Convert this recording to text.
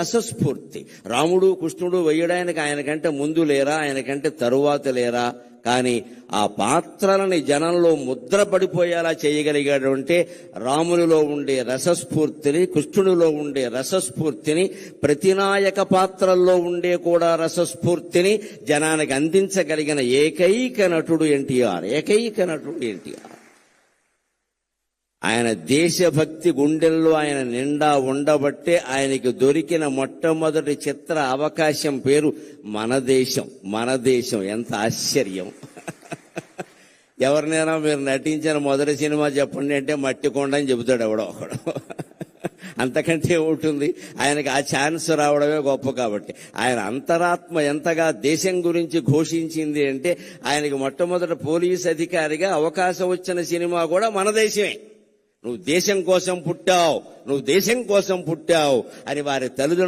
రసస్ఫూర్తి. రాముడు కృష్ణుడు వేయడానికి ఆయనకంటే ముందు లేరా ఆయనకంటే తరువాత లేరా? కానీ ఆ పాత్రలని జనంలో ముద్ర పడిపోయేలా చేయగలిగాడు అంటే రామునిలో ఉండే రసస్ఫూర్తిని కృష్ణునిలో ఉండే రసస్ఫూర్తిని ప్రతినాయక పాత్రల్లో ఉండే కూడా రసస్ఫూర్తిని జనానికి అందించగలిగిన ఏకైక నటుడు ఎన్టీఆర్. ఏకైక నటుడు ఎన్టీఆర్. ఆయన దేశభక్తి గుండెల్లో ఆయన నిండా ఉండబట్టే ఆయనకి దొరికిన మొట్టమొదటి చిత్ర అవకాశం పేరు మన దేశం మన దేశం. ఎంత ఆశ్చర్యం. ఎవరినైనా మీరు నటించిన మొదటి సినిమా చెప్పండి అంటే మట్టి కొండ అని చెబుతాడు ఎవడో ఒకడు. అంతకంటే ఉంటుంది ఆయనకి ఆ ఛాన్స్ రావడమే గొప్ప కాబట్టి. ఆయన అంతరాత్మ ఎంతగా దేశం గురించి ఘోషించింది అంటే ఆయనకి మొట్టమొదటి పోలీస్ అధికారిగా అవకాశం వచ్చిన సినిమా కూడా మన దేశమే. నువ్వు దేశం కోసం పుట్టావు నువ్వు దేశం కోసం పుట్టావు అని వారి తల్లిదండ్రులు